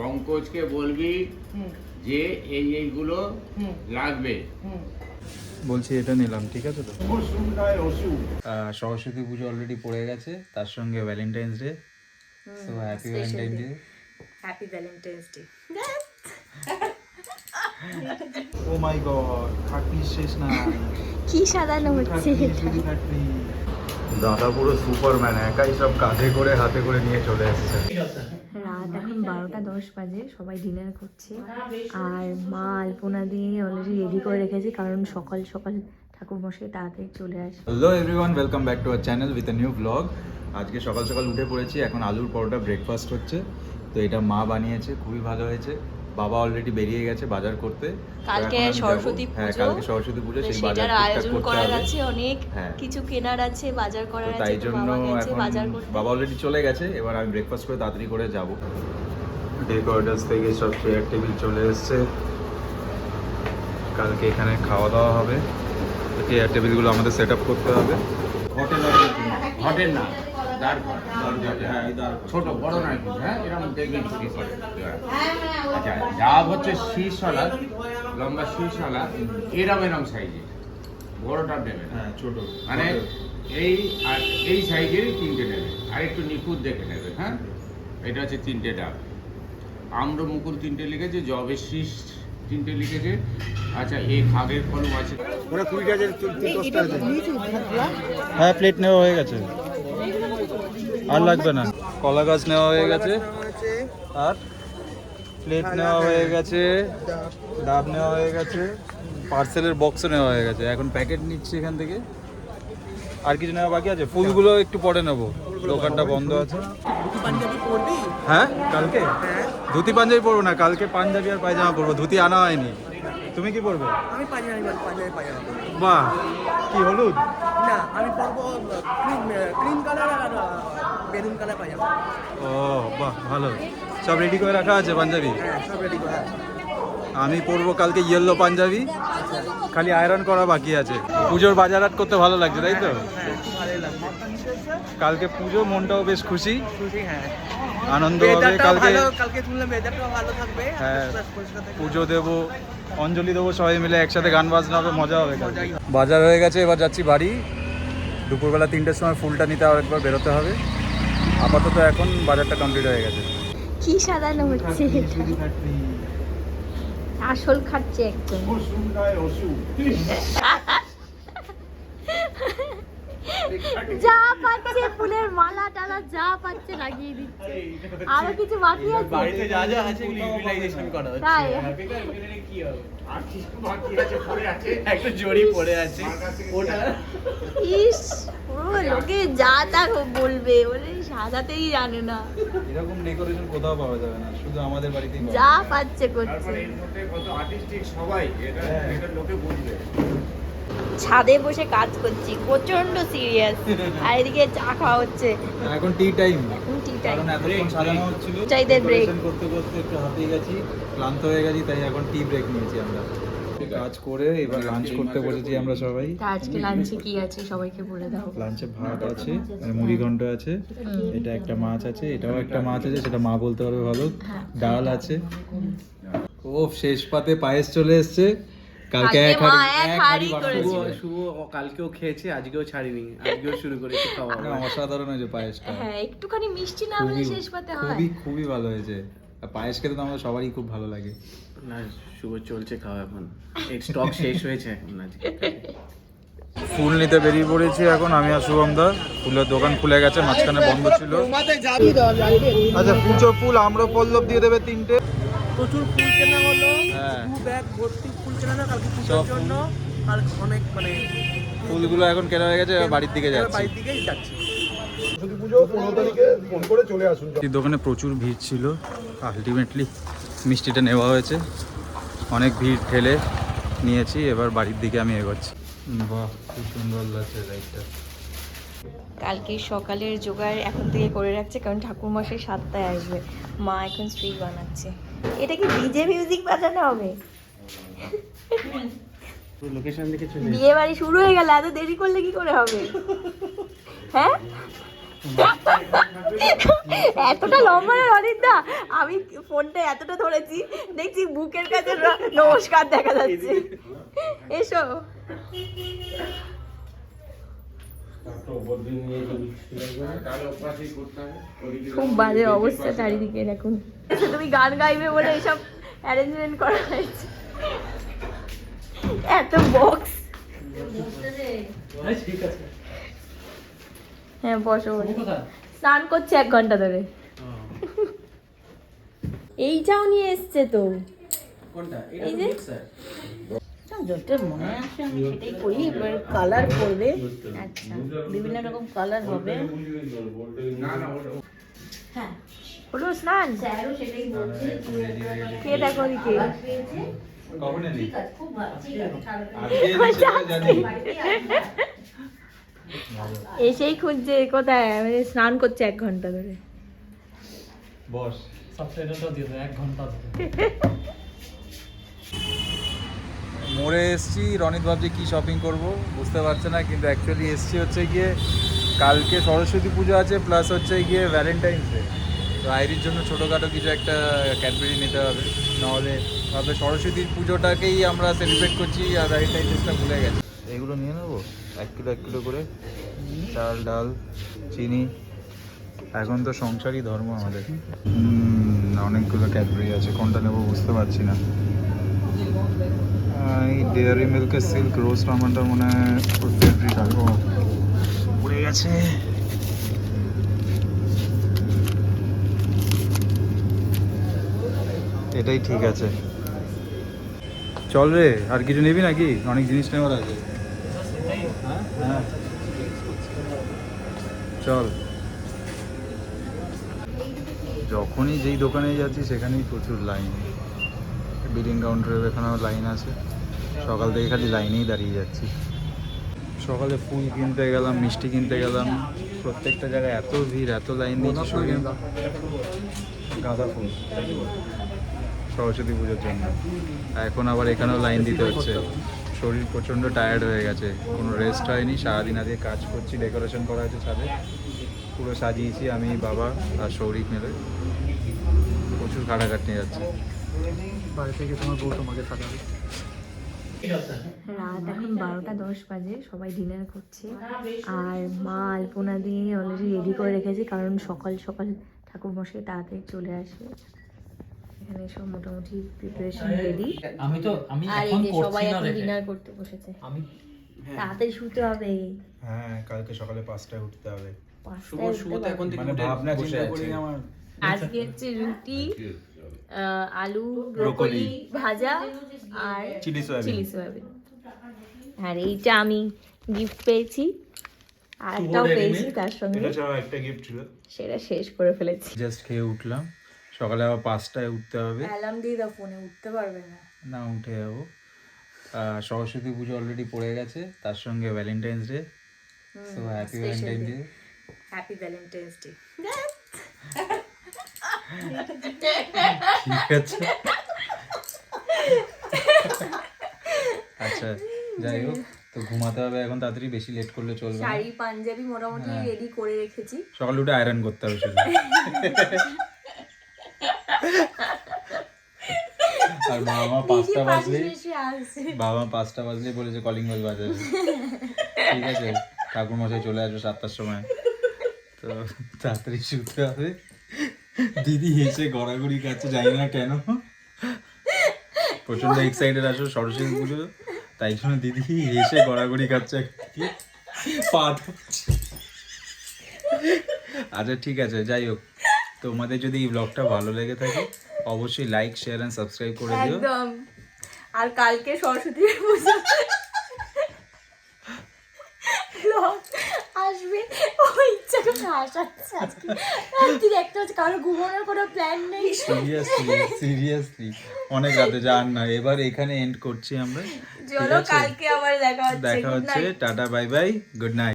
পঙ্কজকে বলবি যে এই এইগুলো লাগবে। হুম। বলছি এটা নিলাম ঠিক আছে তো? আহ, সরস্বতী পুজো অলরেডি পড়ে গেছে তার সঙ্গে Valentine's day so happy Valentine day happy Valentine's day oh my god খাটনি শেষ না কি সাজানো হচ্ছে দাদা পুরো সুপারম্যান একাই সব কাঁধে করে হাতে করে নিয়ে চলে এসেছে। বারোটা দশ বাজে সবাই ডিনার করছে। আর মা আলপনা দিয়ে অলরেডি রেডি করে রেখেছে কারণ সকাল সকাল ঠাকুর মশাই তাড়াতাড়ি চলে আসে hello everyone welcome back to our channel with new blog আজকে সকাল সকাল উঠে পড়েছি এখন আলুর পরোটা ব্রেকফাস্ট হচ্ছে। তো এটা মা বানিয়েছে খুবই ভালো হয়েছে। বাবা অলরেডি বেরিয়ে গেছে বাজার করতে। কালকে আমি যাব। সরস্বতী হ্যাঁ পুজো। কালকে সরস্বতী পুজো সেই বাজার আয়োজন করতে করার আছে অনেক হ্যাঁ। কিছু কেনার আছে বাজার করার আছে তাই জন্য এখন বাজার করতে। বাবা অলরেডি চলে গেছে এবার আমি ব্রেকফাস্ট করে তাড়াতাড়ি করে যাব। ডেকোরেটার্স থেকে সব চেয়ার টেবিল চলে এসছে। কালকে এখানে খাওয়া দাওয়া হবে। চেয়ার টেবিলগুলো আমাদের সেট আপ করতে হবে। হোটেল হোটেল না হ্যাঁ ছোট বড় না কিন্তু হ্যাঁ এরকম দেখবেন করে। আচ্ছা যা হচ্ছে শীর্ষওয়ালা লম্বা শীর্ষওয়ালা এরম এরম সাইজের বড়টা নেবে। হ্যাঁ ছোট। মানে এই আর এই সাইজেরই তিনটে নেবে। আর একটু নিখুঁত দেখে নেবে হ্যাঁ? এটা হচ্ছে তিনটে ডাব। আম্র মুকুল তিনটে লিখেছে জবের শীষ তিনটে লিখেছে। আচ্ছা এই খাগের কলম আছে। হ্যাঁ প্লেট নেওয়া হয়ে গেছে। আর লাগবে না। কলা গাছ নেওয়া হয়ে গেছে। আর প্লেট নেওয়া হয়ে গেছে। ডাব নেওয়া হয়ে গেছে। পার্সেলের বক্সও নেওয়া হয়ে গেছে। এখন প্যাকেট নিচ্ছি এখান থেকে। আর কিছু নেওয়া বাকি আছে? ফুলগুলো একটু পরে নেব। দোকানটা বন্ধ আছে। হ্যাঁ? কালকে? ধুতি পাঞ্জাবি পরবো না কালকে পাঞ্জাবি আর পায়জামা পরবো। ধুতি আনা হয়নি। তুমি কি পরবে? আমি পাঞ্জাবি পাঞ্জাবি পাজামা বাহ কি হলুদ? না আমি পরবো ক্রিম ক্রিম কালার আর বেলুন কালার পাজামা ও বাহ ভালো। সব রেডি করে রাখা আছে পাঞ্জাবি? হ্যাঁ সব রেডি করা আছে। আমি পরবো কালকে ইয়েলো পাঞ্জাবি। খালি আয়রন করা বাকি আছে। পুজোর বাজার হাট করতে ভালো লাগছে তাই তো হ্যাঁ খুব ভালোই লাগবে কালকে পুজো মনটাও বেশ খুশি। খুশি হ্যাঁ। আনন্দ হবে কালকে। কালকে শুনলাম ওয়েদারটাও ভালো থাকবে। হ্যাঁ। পুজো দেবো অঞ্জলি দেবো সবাই মিলে একসাথে গান বাজনা হবে মজা হবে হবে। বাজার হয়ে গেছে এবার যাচ্ছি বাড়ি। দুপুরবেলা তিনটের সময় ফুলটা নিতে আর একবার বেরোতে হবে। আপাতত এখন বাজারটা কমপ্লিট হয়ে গেছে। কি সাজানো হচ্ছে আসল খাচ্ছে একদম। যা পাচ্ছে ফুলের মালা টালা যা পাচ্ছে লাগিয়ে দিচ্ছে। আরও কিছু বাকি আছে? বাড়িতে যা যা আছে ইউটিলাইজেশন করা হচ্ছে। তাই কি হবে? আর কিছু বাকি আছে পড়ে আছে? একটা জড়ি পড়ে আছে। ওটা ইস লোকে যা তা বলবে বলে সাজাতেই জানে না। এরকম ডেকোরেশন কোথাও পাওয়া যাবে না শুধু আমাদের বাড়িতেই যা পাচ্ছে করছে। তারপরে এর মধ্যে কত আর্টিস্টিক সবাই এটা হ্যাঁ। এটা লোকে বুঝবে। ছাদে বসে কাজ করছি প্রচণ্ড সিরিয়াস আর এদিকে চা খাওয়া হচ্ছে। এখন টি টাইম এখন টি টাইম এতক্ষণ সাজানো হচ্ছিল চাইদের break। করতে করতে একটু হাঁপিয়ে গেছি ক্লান্ত হয়ে গেছি তাই এখন টি ব্রেক নিয়েছি আমরা। কাজ করে এবার লাঞ্চ করতে বসেছি আমরা সবাই। আজকে লাঞ্চে কি আছে সবাইকে বলে দাও। লাঞ্চে ভাত আছে মানে মুড়ি ঘন্ট আছে এটা একটা মাছ আছে এটাও একটা মাছ আছে সেটা মা বলতে পারবে ভালো। হ্যাঁ। ডাল আছে। ও শেষ পাতে পায়েস চলে এসছে। কালকে এক হাঁড়ি। শুভ কালকেও খেয়েছে আজকেও ছাড়িনি। আজকেও শুরু করেছে খাওয়া। অসাধারণ হয়েছে পায়েসটা। হ্যাঁ একটুখানি মিষ্টি না হলে খুবই শেষ পাতে হয়। খুবই খুবই ভালো হয়েছে। আর পায়েস খেতে তো আমাদের সবারই খুব ভালো লাগে। না শুভ চলছে খাওয়া এখন। স্টক শেষ হয়েছে এখন আজকে। ফুল নিতে বেরিয়ে পড়েছি এখন আমি আর শুভম দা। ফুলের দোকান খুলে গেছে মাঝখানে বন্ধ ছিল। আচ্ছা পুজো ফুল আম্র পল্লব দিয়ে দেবে তিনটে। প্রচুর ফুল কেনা হলো। হ্যাঁ। দু ব্যাগ ভর্তি ফুল কেনা হলো কালকে পুজোর জন্য। আর অনেক মানে ফুলগুলো এখন কেনা হয়ে গেছে এবার বাড়ির দিকে যাচ্ছি। বাড়ির দিকেই যাচ্ছি। এই দোকানে প্রচুর ভিড় ছিল। আলটিমেটলি মিষ্টিটা নেওয়া হয়েছে। অনেক ভিড় ঠেলে নিয়েছি এবার বাড়ির দিকে আমি এগোচ্ছি। বাহ খুব সুন্দর লাগছে লাইটটা কালকে সকালের জোগাড় এখন থেকে করে রাখছে কারণ ঠাকুর মশাই সাতটায় আসবে। মা এখন স্ত্রী বানাচ্ছে। এটা কি ডিজে মিউজিক বাজানো হবে? লোকেশন দেখে চলে বিয়ে বাড়ি শুরু হয়ে গেল এত দেরি করলে কি করে হবে? হ্যাঁ? এতটা লম্বা না অনিন্দা আমি ফোনটা এতটা ধরেছি দেখছি বুকের কাছে নমস্কার দেখা যাচ্ছে। এসো তাহলে অভ্যাসই করতে হবে ওদিকে খুব বাজে অবস্থা চারিদিকে এখন আচ্ছা, তুমি গান গাইবে বলে এসব অ্যারেঞ্জমেন্ট করা হয়েছে? এত বক্স হ্যাঁ বসো বসো। স্নান করছে এক ঘণ্টা ধরে। এইটাও নিয়ে এসছে তো। এই যে? যতটা মনে আছে আমি সেটাই করি। এবার কালার করবে। আচ্ছা বিভিন্ন রকম কালার হবে। না না ওটা হ্যাঁ হলো স্নান কে দেখো ওদিকে কখন এলি? ঠিক আছে খুব ভালো ঠিক আছে ছাড়ো। আজকে এলি সেটা জানি এসেই খুঁজছে কোথায় মানে স্নান করছে এক ঘণ্টা ধরে। বস মোড়ে এসছি। রনিত ভাবছি কি শপিং করব? বুঝতে পারছে না কিন্তু অ্যাকচুয়ালি এসছি হচ্ছে গিয়ে কালকে সরস্বতী পুজো আছে প্লাস হচ্ছে গিয়ে ভ্যালেন্টাইন্স ডে তো আইরির জন্য ছোটোখাটো কিছু একটা ক্যাডবেরি নিতে হবে। নাহলে ভাবে সরস্বতীর পুজোটাকেই আমরা সেলিব্রেট করছি আর ভ্যালেন্টাইন ডেসটা ভুলে গেছি। এগুলো নিয়ে নেব? এক কিলো এক কিলো করে? চাল ডাল চিনি? এখন তো সংসারই ধর্ম আমাদের। অনেকগুলো ক্যাডবেরি আছে কোনটা নেব বুঝতে পারছি না। এই ডেয়ারি মিল্কের সিল্ক রোজ রামানটা মনে হয় ফেভারিট আর ও পড়ে গেছে। এটাই ঠিক আছে। চল রে আর কিছু নিবি নাকি? অনেক জিনিস নেওয়ার আছে। হ্যাঁ? হ্যাঁ। চল। যখনই যেই দোকানে যাচ্ছি সেখানেই প্রচুর লাইন বিলিং কাউন্টারের এখানেও লাইন আছে। সকাল থেকে খালি লাইনেই দাঁড়িয়ে যাচ্ছি। সকালে ফুল কিনতে গেলাম মিষ্টি কিনতে গেলাম। প্রত্যেকটা জায়গায় এত ভিড় এত লাইন দিয়েছি শরীর গাঁদা ফুল। সরস্বতী পুজোর জন্য। এখন আবার এখানেও লাইন দিতে হচ্ছে। শরীর প্রচণ্ড টায়ার্ড হয়ে গেছে। কোনো রেস্ট হয়নি সারাদিন আগে কাজ করছি ডেকোরেশন করা হয়েছে ছাদে। পুরো সাজিয়েছি আমি বাবা আর সৌরিক মিলে। প্রচুর কাটাকাটি যাচ্ছে। বাড়ি থেকে তোমার বউ তোমাকে থাকাবে রাত এখন বারোটা দশ বাজে সবাই ডিনার করছে। আর মা আলপনা দিয়ে অলরেডি রেডি করে রেখেছে কারণ সকাল সকাল ঠাকুর মশাই তাড়াতাড়ি চলে আসবে এখানে সব মোটামুটি প্রিপারেশন রেডি আমি তো আমি আর এই যে সবাই এখন ডিনার করতে বসেছে। আমি তাড়াতাড়ি শুতে হবে। হ্যাঁ কালকে সকালে পাঁচটায় উঠতে হবে। পাঁচটায় উঠতে পারবে। মানে ভাবনা চিন্তা করি আমার। আজকে হচ্ছে রুটি। আলু ব্রোকলি ভাজা আর চিলি সয়াবিন চিলি সয়াবিন আর এইটা আমি গিফট পেয়েছি। আর একটাও পেয়েছি তার সঙ্গে। এটা ছাড়া একটা গিফট ছিল। সেটা শেষ করে ফেলেছি। জাস্ট খেয়ে উঠলাম। সকালে আবার পাঁচটায় উঠতে হবে। অ্যালার্ম দিয়ে দাও ফোনে উঠতে পারবে না। না উঠে যাব। আহ, সরস্বতী পুজো অলরেডি পড়ে গেছে। তার সঙ্গে Valentine's Day so happy Valentine Day happy Valentine's Day ঠিক আছে। আচ্ছা যাই হোক তো ঘুমাতে হবে এখন তাড়াতাড়ি বেশি লেট করলে চলবে শাড়ি পাঞ্জাবি মোটামুটি রেডি করে রেখেছি। সকালে উঠে আয়রন করতে হবে শুধু। আর বাবা মা পাঁচটা বাজলে বাবা মা পাঁচটা বাজলে বলেছে কলিং বেল বাজাবে। ঠিক আছে ঠাকুর মশাই চলে আসবে সাতটার সময়। তো তাড়াতাড়ি শুতে হবে। দিদি এসে গড়াগড়ি খাচ্ছে, জানি না কেন। প্রচণ্ড এক্সাইটেড আসো সরস্বতী পুজো, তাই জন্য দিদি এসে গড়াগড়ি খাচ্ছে। আচ্ছা ঠিক আছে, যাই হোক। তোমাদের যদি এই ব্লগটা ভালো লেগে থাকে, অবশ্যই লাইক শেয়ার অ্যান্ড সাবস্ক্রাইব করে দিও। আর কালকে সরস্বতী পুজো vlog আসবে ও ইচ্ছা করে হাসাচ্ছে আজকে রাত্রির একটা হচ্ছে কারও ঘুমানোর কোনো প্ল্যান নেই। সিরিয়াসলি সিরিয়াসলি অনেক রাতে যান না। এবার এখানে এন্ড করছি আমরা। ঠিক চলো আছে? কালকে আবার দেখা হচ্ছে। দেখা হচ্ছে। Tata bye bye good night